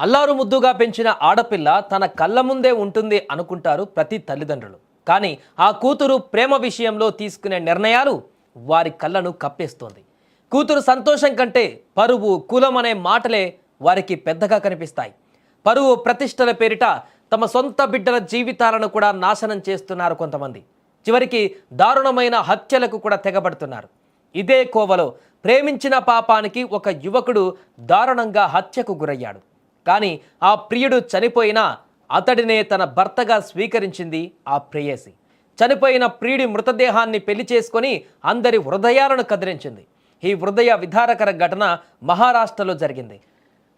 అల్లారు ముద్దుగా పెంచిన ఆడపిల్ల తన కళ్ళ ముందే ఉంటుంది అనుకుంటారు ప్రతి తల్లిదండ్రులు. కానీ ఆ కూతురు ప్రేమ విషయంలో తీసుకునే నిర్ణయాలు వారి కళ్ళను కప్పేస్తోంది. కూతురు సంతోషం కంటే పరువు కులం అనే మాటలే వారికి పెద్దగా కనిపిస్తాయి. పరువు ప్రతిష్టల పేరిట తమ సొంత బిడ్డల జీవితాలను కూడా నాశనం చేస్తున్నారు కొంతమంది. చివరికి దారుణమైన హత్యలకు కూడా తెగబడుతున్నారు. ఇదే కోవలో ప్రేమించిన పాపానికి ఒక యువకుడు దారుణంగా హత్యకు గురయ్యాడు. కానీ ఆ ప్రియుడు చనిపోయినా అతడినే తన భర్తగా స్వీకరించింది ఆ ప్రేయసి. చనిపోయిన ప్రియుడి మృతదేహాన్ని పెళ్ళి చేసుకొని అందరి హృదయాలను కదిలించింది. ఈ హృదయ విధారకర ఘటన మహారాష్ట్రలో జరిగింది.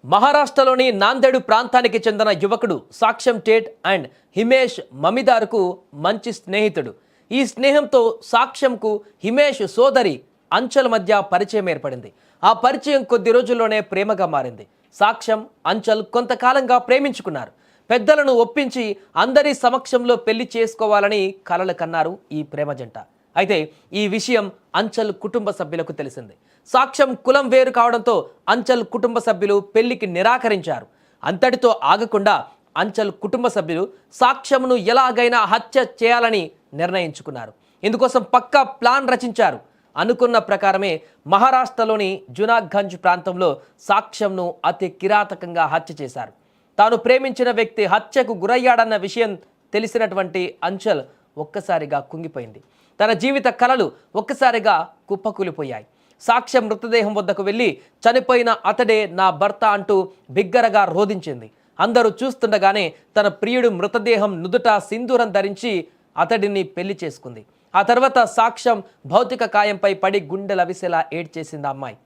మహారాష్ట్రలోని నాందేడు ప్రాంతానికి చెందిన యువకుడు సాక్ష్యం టేట్ అండ్ హిమేష్ మమిదార్కు మంచి స్నేహితుడు. ఈ స్నేహంతో సాక్ష్యంకు హిమేష్ సోదరి అంచల్ మధ్య పరిచయం ఏర్పడింది. ఆ పరిచయం కొద్ది రోజుల్లోనే ప్రేమగా మారింది. సాక్ష్యం అంచల్ కొంతకాలంగా ప్రేమించుకున్నారు. పెద్దలను ఒప్పించి అందరి సమక్షంలో పెళ్ళి చేసుకోవాలని కలలు కన్నారు ఈ ప్రేమ జంట. అయితే ఈ విషయం అంచల్ కుటుంబ సభ్యులకు తెలిసింది. సాక్ష్యం కులం వేరు కావడంతో అంచల్ కుటుంబ సభ్యులు పెళ్ళికి నిరాకరించారు. అంతటితో ఆగకుండా అంచల్ కుటుంబ సభ్యులు సాక్ష్యంను ఎలాగైనా హత్య చేయాలని నిర్ణయించుకున్నారు. ఇందుకోసం పక్కా ప్లాన్ రచించారు. అనుకున్న ప్రకారమే మహారాష్ట్రలోని జునాగంజ్ ప్రాంతంలో సాక్ష్యంను అతి కిరాతకంగా హత్య చేశారు. తాను ప్రేమించిన వ్యక్తి హత్యకు గురయ్యాడన్న విషయం తెలిసినటువంటి అంచల్ ఒక్కసారిగా కుంగిపోయింది. తన జీవిత కలలు ఒక్కసారిగా కుప్పకూలిపోయాయి. సాక్ష్య మృతదేహం వద్దకు వెళ్ళి చనిపోయిన అతడే నా భర్త అంటూ బిగ్గరగా రోధించింది. అందరూ చూస్తుండగానే తన ప్రియుడు మృతదేహం నుదుట సింధూరం ధరించి అతడిని పెళ్ళి చేసుకుంది. ఆ తర్వాత సాక్ష్యం భౌతిక కాయంపై పడి గుండెలవిసేలా ఏడ్చేసింది ఆ అమ్మాయి.